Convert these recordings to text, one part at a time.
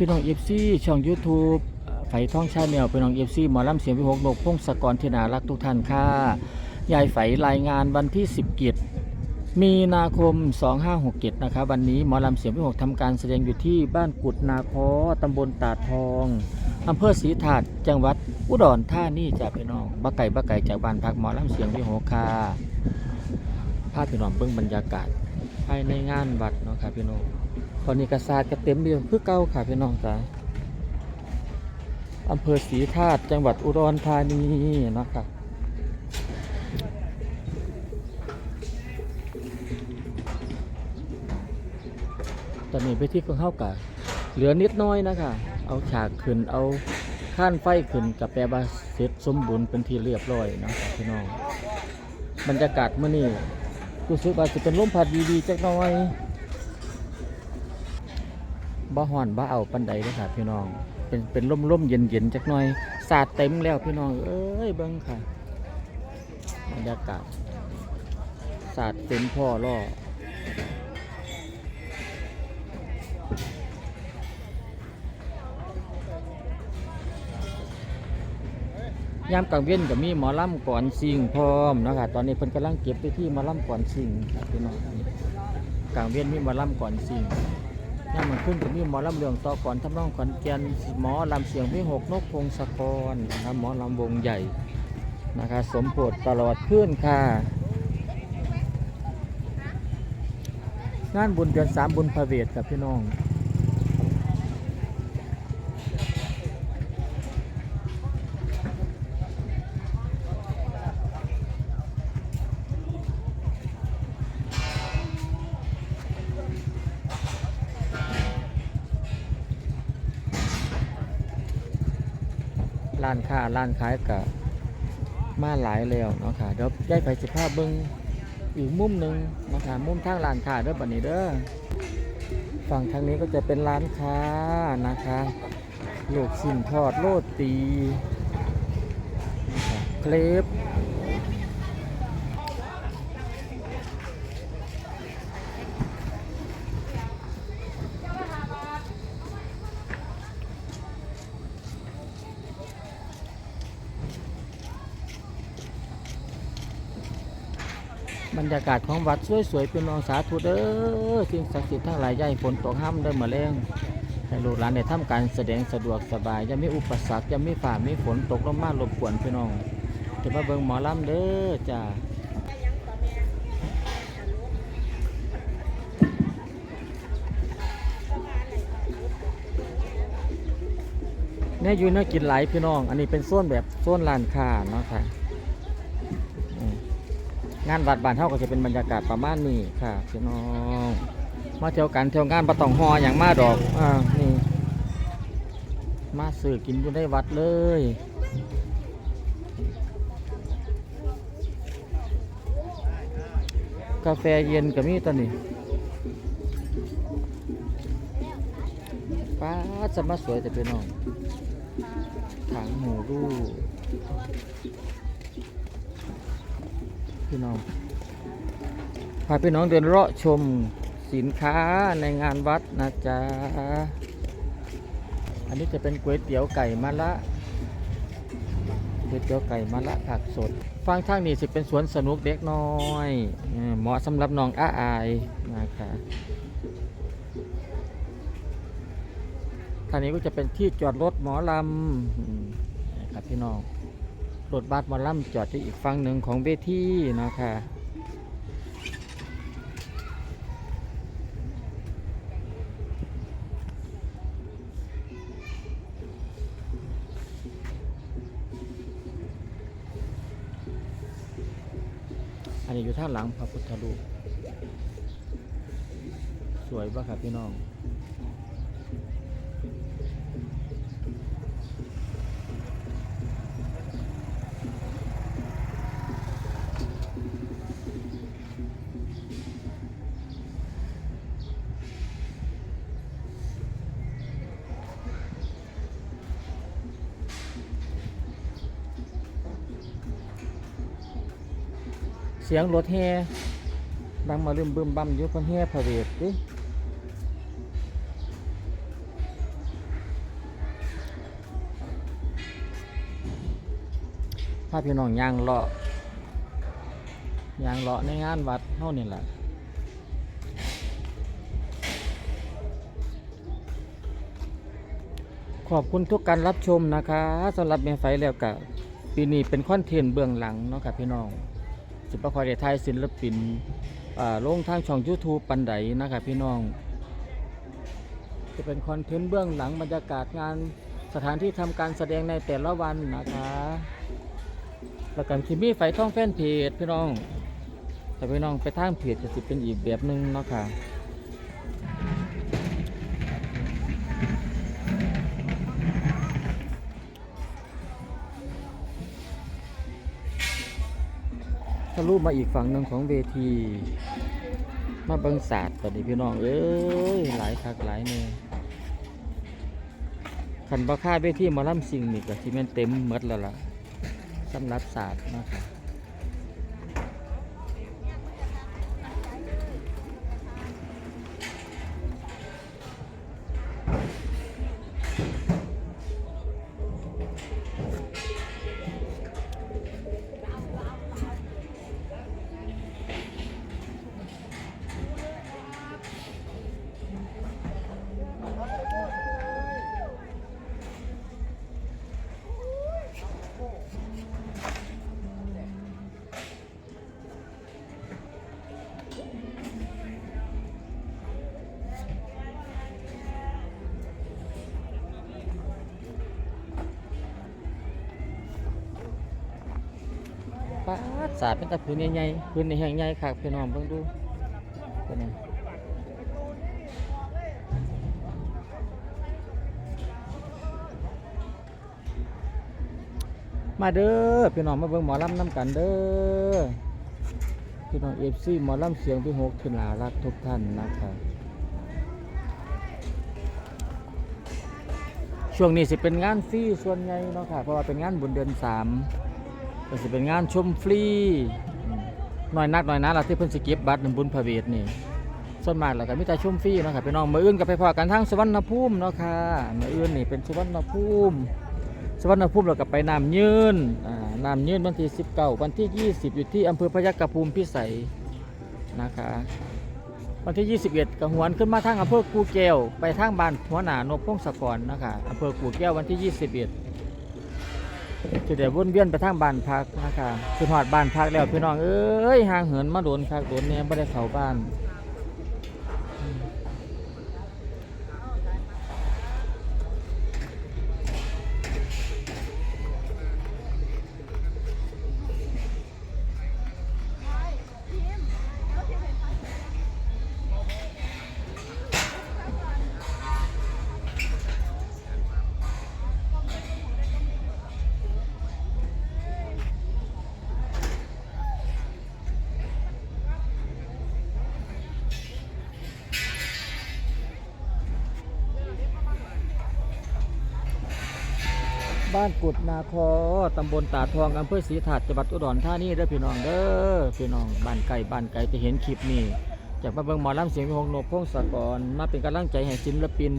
พี่น้องเอฟซีช่อง YouTube ไฟท่องชาแนลพี่น้องเอฟซีหมอลำเสียงพิหกนกพงศกรที่นารักทุกท่านค่ะยายไฝรายงานวันที่17มีนาคม 2567นะครับวันนี้หมอลำเสียงพิหกทำการแสดงอยู่ที่บ้านกุดนาคอตำบลตาดทองอำเภอศรีถาดจังหวัดอุดรธานีจ้ะพี่น้องบักไก่บักไก่จากบ้านพักหมอลำเสียงพิหกค่ะภาพพี่น้องเบื้องบรรยากาศภายในงานวัดเนาะครับพี่น้อง ตอนนี้กระสาดกระเต็มเดียวคือเก่าค่ะพี่น้องจ้าอำเภอศรีธาตุจังหวัดอุดรธานีนะครับตอนนี้ไปที่ของเข้ากะเหลือนิดน้อยนะคะเอาฉากขึ้นเอาข้านไฟขึ้นกับแปลว่าเสร็จสมบูรณ์เป็นที่เรียบร้อยนะครับพี่น้องบรรยากาศเมื่อนี้รู้สึกว่าจะเป็นลมพัดดีๆจักน่อย บ่ฮ้อนบ่เอาปันใดเลยค่ะพี่น้อง เป็นเป็นร่มร่มเย็นเย็นจักหน่อยสาดเต็มแล้วพี่น้อง เอ้ยเบิ่งค่ะบรรยากาศสาดเต็มพ่อล่อยามกลางเว้นก็มีหมอลำก่อนซิงพร้อมนะคะตอนนี้เพิ่นกำลังเก็บไปที่หมอลำก่อนซิงครับพี่น้องกลางเว้นมีหมอลำก่อนซิง ย่ามมันขึ้นก็มีหมอลำเรืองต่อก่อนทำนองขอนแก่นหมอลำเสียงพี่หกนกพงศกรนะครับหมอลำวงใหญ่นะคะสมโพธตลอดขึ้นค่ะ งานบุญเดือนสามบุญพระเวทกับพี่น้อง ร้านค้าร้านขายกับมาหลายแล้วเนาะค่ะเดี๋ยวย้ไปสิภาพเบิ้งอีกมุมหนึ่งนะคะมุมทางร้านค้าเด้อบันนี้เด้อฝั่งทางนี้ก็จะเป็นร้านค้านะคะลูกชิ้นทอดโรตีนะคะเครป บรรยากาศของวัดสวยๆเป็นนองสาธุเด้อสิ่งศักดิ์สิทธิ์ทั้งหลายย่าฝนตกห้ามได้มาแรงให้ลูกหลานได้ทำการแสดงสะดวกสบายอย่ามีอุปสรรคอย่ามีฝ่ามีฝนตกลงมารบกวนพี่น้องจะมาเบิ่งหมอลำเด้อจ้าเนี่ยอยู่เนื้อกินหลายพี่น้อง อันนี้เป็นโซนแบบโซนลานค้าเนาะค่ะ งานวัดบ้านเท่าก็จะเป็นบรรยากาศประมาณนี้ค่ะพี่น้อง มาเที่ยวกันเที่ยวงานประตองหออย่างมาดอกอ่านี่มาซื้อกินอยู่ในวัดเลยกาแฟเย็นกับมีตอนนี้ป้าจะมาสวยแต่พี่น้องถังหมูรู พี่น้องพาพี่น้องเดินเลาะชมสินค้าในงานวัดนะจ๊ะ อันนี้จะเป็นก๋วยเตี๋ยวไก่มะละก๋วยเตี๋ยวไก่มะละผักสด ฟังทางนี้สิเป็นสวนสนุกเด็กน้อยเหมาะสำหรับน้องอ้าอายนะคะทางนี้ก็จะเป็นที่จอดรถหมอลำนะครับพี่น้อง รถบัสมอลำจอดที่อีกฝั่งหนึ่งของเวทีนะคะอันนี้อยู่ท่าหลังพระพุทธรูปสวยปะครับพี่น้อง เสียงรถแห่ดังมาลืมบึมบั่มอยู่คนแห่พระเวทดิพาพพี่น้องยางเลาะยางเลาะในงานวัดเท่านี้แหละขอบคุณทุกการรับชมนะคะสำหรับเมฟไฟแล้วกับปีนี้เป็นคอนเทนต์เบื้องหลังเนาะครับพี่น้อง สิบประคอยได้ทายศิลปินอ่าลงทางช่อง YouTube ปันไดนะครับพี่น้อง จะเป็นคอนเทนต์เบื้องหลังบรรยากาศงานสถานที่ทำการแสดงในแต่ละวันนะคะแล้วกันที่มีไฟท่องแฟนเพจพี่น้อง แต่พี่น้องไปทางเพจจะสิเป็นอีกแบบหนึ่งเนาะค่ะ ลุมาอีกฝั่งหนึ่งของเวที มาบังศาสตร์ตอนนี้พี่น้อง เอ้ย หลายคักหลายเนยขันบาค่าเวทีมาล่ำสิ่งนี่ก็ที่มันเต็มเมดแล้วล่ะสำหรับศาสตร์นะครับ ปาดศาสตร์เป็นต่พื้นใหญ่ๆพื้นในแห่งใหญ่คักพี่น้องเบิ่งดูเป็นไงมาเด้อพี่น้องมาเบิ่งหมอลำน้ำกันเด้อพี่น้องเอฟซีหมอลำเสียงพี่หกขึ้นหลารักทุกท่านนะครับช่วงนี้สิเป็นงานฟรีส่วนใหญ่เนาะค่ะเพราะว่าเป็นงานบุญเดือนสาม ก็สิเป็นงานชมฟรีอืมน้อยนักน้อยนะเราที่เพิ่นสิเก็บบัตรนบุญพระเวทนี่ส่วนมากแล้วก็มีแต่ชมฟรีเนาะค่ะพี่น้องมื้ออื่นก็ไปพอกันทางสวรรณภูมิเนาะค่ะมื้ออื่นนี่เป็นสวรรณภูมิ สวรรณภูมิเราก็ไปน้ำยืนอ่าน้ำยืนวันที่19วันที่ 20 อยู่ที่อำเภอพยัคฆภูมิพิสัยนะคะวันที่ 21กระหวนขึ้นมาทางอำเภอกูแก้วไปทางบ้านหัวหน้านพพงศกรนะคะอำเภอกูแก้ววันที่ 21 จะเดี๋ยววนเวียนไปทางบ้านพักนะคะคือหอดบ้านพักแล้วพี่น้องเอ้ยห่างเหินมาโดนคักโดนเนี่ยไม่ได้เข้าบ้าน บ้านกุดนาคอตำบลตาทองอำเภอศรีถาดจังหวัดอุดรธานีเด้อพี่น้องเด้อพี่น้องบ้านไก่บ้านไก่จะเห็นคลิปนี้จากมาเบิ่งหมอลำเสียงวิหงนพพงศกรมาเป็นกำลังใจให้ศิลปิน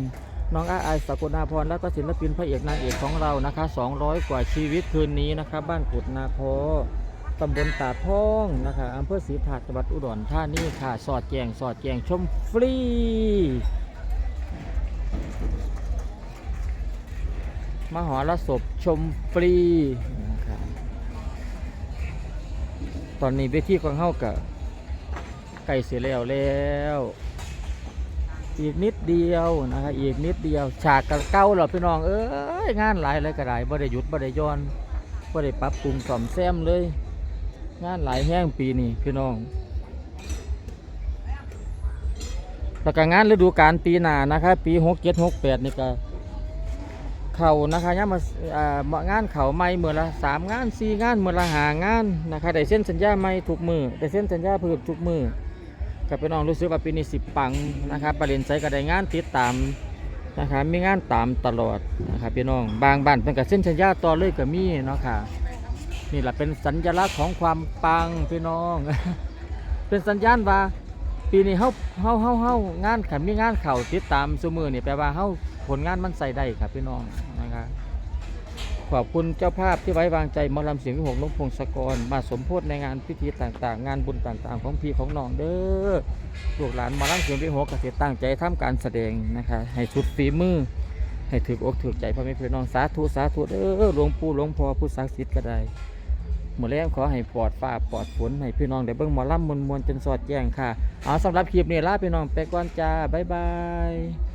น้องอาอสกุณาพรและก็ศิลปินพระเอกนางเอกของเรานะคะ 200 กว่าชีวิตคืนนี้นะคะ บ้านกุดนาคอตำบลตาทองนะคะอำเภอศรีถาดจังหวัดอุดรธานีค่ะ สอดแจงสอดแจงชมฟรี มหรสพชมฟรีนะครับตอนนี้เวทีของเฮากับไก่เสียแล้วแล้ว อีกนิดเดียวนะครับอีกนิดเดียว ฉากกับเก้าเราพี่น้อง เอ้ยงานหลายเลยก็ไดบ่ได้หยุดบ่ได้ย้อนบ่ได้ปรับปรุงซ่อมแซมเลย งานหลายแห้งปีนี้พี่น้องแล้วก็งานฤดูกาลปีหน้านะครับปีหกเจ็ดหกแปดนี่ก็ เขานะคะย่ามาอ่างานเขาไม่เมื่อละสามงานสี่งานเมื่อละหางานนะคะได้เส้นสัญญาไม่ทุกมือได้เส้นสัญญาเพิ่มทุกมือกับพี่น้องรู้สึกว่าปีนี้สิปังนะครับประเด็นใจก็ได้งานติดตามนะคะมีงานตามตลอดนะครับพี่น้องบางบ้านเป็นกับเส้นสัญญาต่อเลยก็มีเนาะค่ะนี่แหละเป็นสัญลักษณ์ของความปังพี่น้อง เป็นสัญญาณว่าปีนี้เฮาเฮาเฮาเฮางานขันมีงานเข่าติดตามซุมือนี่แปลว่าเฮา ผลงานมันใส่ได้ครับพี่น้องนะครับขอบคุณเจ้าภาพที่ไว้วางใจมอลำเสียงวิหกนกพงศกร มาสมโพธในงานพิธีต่างๆ งานบุญต่างๆ ของพี่ของน้องเด้อลูกหลานมอลำเสียงวิหกก็สิตั้งใจทำการแสดงนะคะให้สุดฝีมือ ให้ถืออกถือใจพ่อแม่พี่น้องสาธุสาธุเด้อหลวงปู่หลวงพ่อผู้ศักดิ์สิทธิ์ก็ได้หมดแล้วขอให้ปลอดฟ้าปลอดฝนให้พี่น้องได้เบิ่งหมอลำมวลๆจนสอดแจ้งค่ะ เอาสำหรับคลิปนี้ลาพี่น้องไปก่อนจ้าบ๊ายบาย